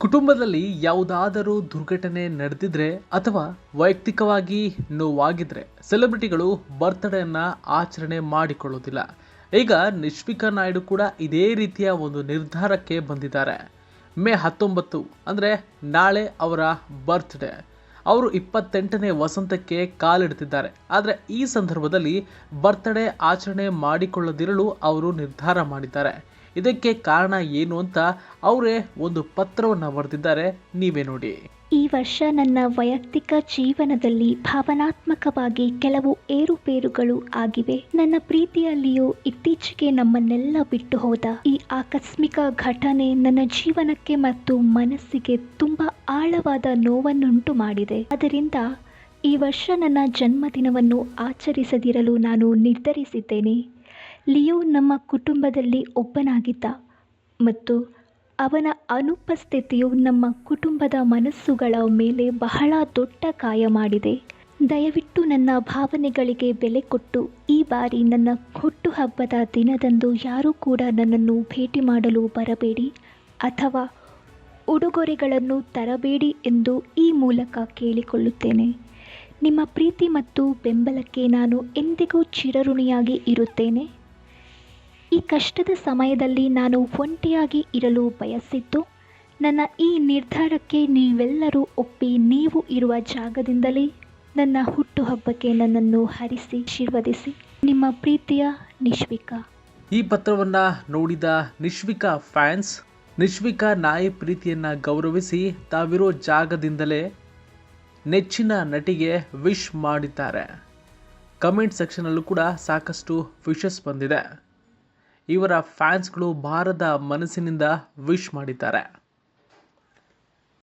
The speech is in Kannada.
ಕುಟುಂಬದಲ್ಲಿ ಯಾವುದಾದರೂ ದುರ್ಘಟನೆ ನಡೆದಿದ್ರೆ ಅಥವಾ ವೈಯಕ್ತಿಕವಾಗಿ ನೋವಾಗಿದ್ರೆ ಸೆಲೆಬ್ರಿಟಿಗಳು ಬರ್ತ್ಡೇನ ಆಚರಣೆ ಮಾಡಿಕೊಳ್ಳೋದಿಲ್ಲ ಈಗ ನಿಶ್ವಿಕಾ ನಾಯ್ಡು ಕೂಡ ಇದೇ ರೀತಿಯ ಒಂದು ನಿರ್ಧಾರಕ್ಕೆ ಬಂದಿದ್ದಾರೆ. ಮೇ ಹತ್ತೊಂಬತ್ತು, ಅಂದರೆ ನಾಳೆ ಅವರ ಬರ್ತ್ಡೇ. ಅವರು ಇಪ್ಪತ್ತೆಂಟನೇ ವಸಂತಕ್ಕೆ ಕಾಲಿಡ್ತಿದ್ದಾರೆ ಆದರೆ ಈ ಸಂದರ್ಭದಲ್ಲಿ ಬರ್ತ್ಡೇ ಆಚರಣೆ ಮಾಡಿಕೊಳ್ಳದಿರಲು ಅವರು ನಿರ್ಧಾರ ಮಾಡಿದ್ದಾರೆ. ಇದಕ್ಕೆ ಕಾರಣ ಏನು ಅಂತ ಅವರೇ ಒಂದು ಪತ್ರವನ್ನು ಬರೆದಿದ್ದಾರೆ. ನೀವೇ ನೋಡಿ. ಈ ವರ್ಷ ನನ್ನ ವೈಯಕ್ತಿಕ ಜೀವನದಲ್ಲಿ ಭಾವನಾತ್ಮಕವಾಗಿ ಕೆಲವು ಏರುಪೇರುಗಳು ಆಗಿವೆ. ನನ್ನ ಪ್ರೀತಿಯಲ್ಲಿಯೂ ಇತ್ತೀಚೆಗೆ ನಮ್ಮನ್ನೆಲ್ಲ ಬಿಟ್ಟು ಹೋದ ಈ ಆಕಸ್ಮಿಕ ಘಟನೆ ನನ್ನ ಜೀವನಕ್ಕೆ ಮತ್ತು ಮನಸ್ಸಿಗೆ ತುಂಬ ಆಳವಾದ ನೋವನ್ನುಂಟು ಮಾಡಿದೆ. ಅದರಿಂದ ಈ ವರ್ಷ ನನ್ನ ಜನ್ಮದಿನವನ್ನು ಆಚರಿಸದಿರಲು ನಾನು ನಿರ್ಧರಿಸಿದ್ದೇನೆ. ಲಿಯೋ ನಮ್ಮ ಕುಟುಂಬದಲ್ಲಿ ಒಬ್ಬನಾಗಿದ್ದ ಮತ್ತು ಅವನ ಅನುಪಸ್ಥಿತಿಯು ನಮ್ಮ ಕುಟುಂಬದ ಮನಸ್ಸುಗಳ ಮೇಲೆ ಬಹಳ ದೊಡ್ಡ ಕಾಯ ಮಾಡಿದೆ. ದಯವಿಟ್ಟು ನನ್ನ ಭಾವನೆಗಳಿಗೆ ಬೆಲೆ ಕೊಟ್ಟು ಈ ಬಾರಿ ನನ್ನ ಹುಟ್ಟುಹಬ್ಬದ ದಿನದಂದು ಯಾರೂ ಕೂಡ ನನ್ನನ್ನು ಭೇಟಿ ಮಾಡಲು ಬರಬೇಡಿ ಅಥವಾ ಉಡುಗೊರೆಗಳನ್ನು ತರಬೇಡಿ ಎಂದು ಈ ಮೂಲಕ ಕೇಳಿಕೊಳ್ಳುತ್ತೇನೆ. ನಿಮ್ಮ ಪ್ರೀತಿ ಮತ್ತು ಬೆಂಬಲಕ್ಕೆ ನಾನು ಎಂದಿಗೂ ಚಿರಋಣಿಯಾಗಿ ಇರುತ್ತೇನೆ. ಈ ಕಷ್ಟದ ಸಮಯದಲ್ಲಿ ನಾನು ಒಂಟಿಯಾಗಿ ಇರಲು ಬಯಸಿದ್ದು, ನನ್ನ ಈ ನಿರ್ಧಾರಕ್ಕೆ ನೀವೆಲ್ಲರೂ ಒಪ್ಪಿ ನೀವು ಇರುವ ಜಾಗದಿಂದಲೇ ನನ್ನ ಹುಟ್ಟುಹಬ್ಬಕ್ಕೆ ನನ್ನನ್ನು ಹರಿಸಿ, ಆಶೀರ್ವದಿಸಿ. ನಿಮ್ಮ ಪ್ರೀತಿಯ ನಿಶ್ವಿಕಾ. ಈ ಪತ್ರವನ್ನು ನೋಡಿದ ನಿಶ್ವಿಕಾ ಫ್ಯಾನ್ಸ್, ನಿಶ್ವಿಕಾ ನಾಯಿ ಪ್ರೀತಿಯನ್ನು ಗೌರವಿಸಿ ತಾವಿರೋ ಜಾಗದಿಂದಲೇ ನೆಚ್ಚಿನ ನಟಿಗೆ ವಿಶ್ ಮಾಡಿದ್ದಾರೆ. ಕಮೆಂಟ್ ಸೆಕ್ಷನಲ್ಲೂ ಕೂಡ ಸಾಕಷ್ಟು ವಿಶಸ್ ಬಂದಿದೆ. ಇವರ ಫ್ಯಾನ್ಸ್ಗಳು ಭಾರದ ಮನಸ್ಸಿನಿಂದ ವಿಶ್ ಮಾಡಿದ್ದಾರೆ.